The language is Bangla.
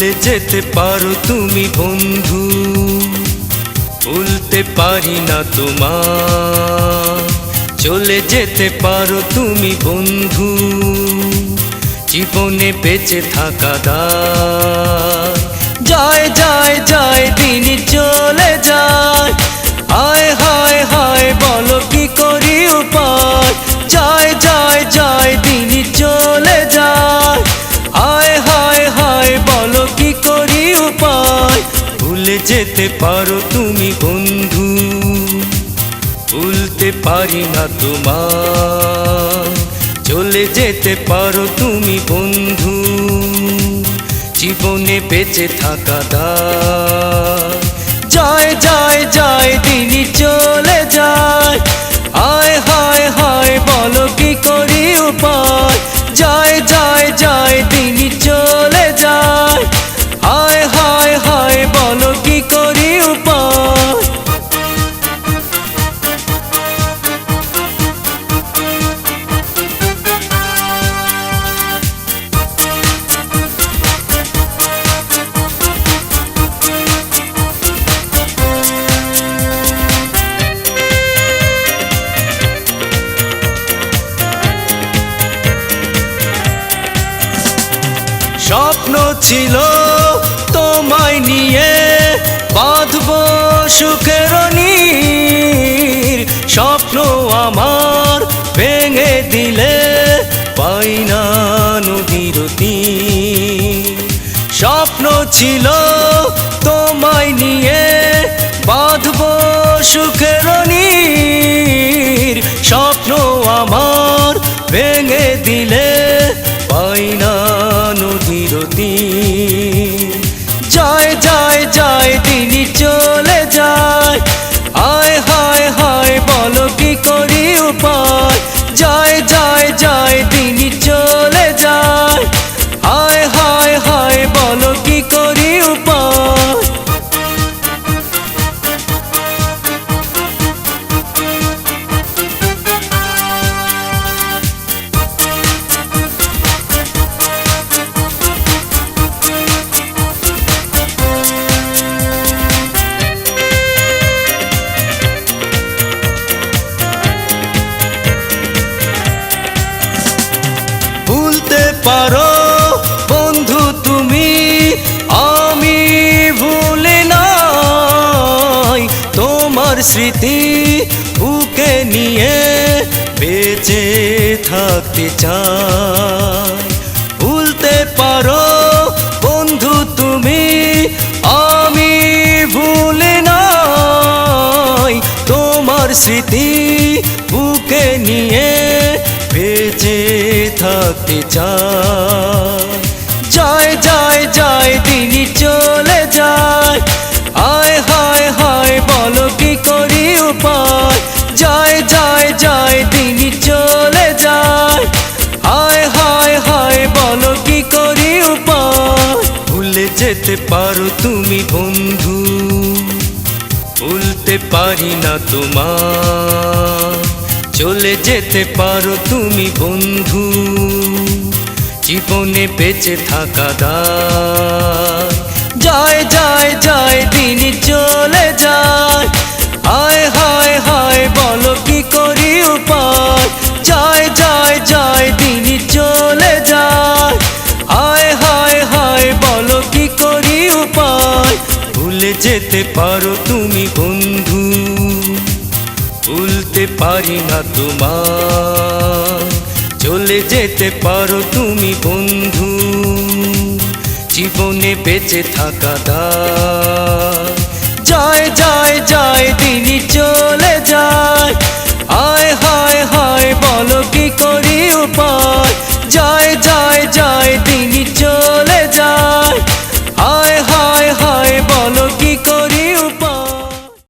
ভুলে যেতে পারো তুমি বন্ধু। ভুলতে পারি না তোমার। চলে যেতে পারো তুমি বন্ধু। জীবনে বেঁচে থাকা দা যায় যায় যায় ভুলে যেতে পারো তুমি বন্ধু। ভুলতে পারি না তোমার। চলে যেতে পারো তুমি বন্ধু। জীবনে বেঁচে থাকা দায়। যায় যায় যায় দিন চলে যায়। হায় হায় স্বপ্ন ছিল তোমায় নিয়ে বাঁধব সুখের স্বপ্ন আমার ভেঙে দিলে পাই না নদীর স্বপ্ন ছিল তোমায় নিয়ে বাঁধব সুখের নীর। যায় যায় দিন চলে যায়। আয় হায় হায় বলো কি তোমার স্মৃতি বুকে নিয়ে বেঁচে থাকতে চাই। ভুলতে পারো বন্ধু তুমি, আমি ভুলে নাই। তোমার স্মৃতি বুকে নিয়ে বেঁচে থাকতে চাই। যায় যায় যায়, দিনই চলে কি করি উপায় যায় যায় যায় দিন চলে যায়। হায় হায় হায়, বলো কি করি উপায় ভুলে যেতে পারো তুমি বন্ধু, ভুলতে পারি না তোমার। চলে যেতে পারো তুমি বন্ধু, জীবনে বেঁচে থাকা যায় যায় যায় যেতে পারো তুমি বন্ধু। ভুলতে পারি না তোমার। চলে যেতে পারো তুমি বন্ধু। জীবনে বেঁচে থাকা দা যায় যায় যায় তিনি চলে যায়। আয়, হায় হায়, বলো কি করি উপায়? যায় যায় যায় তিনি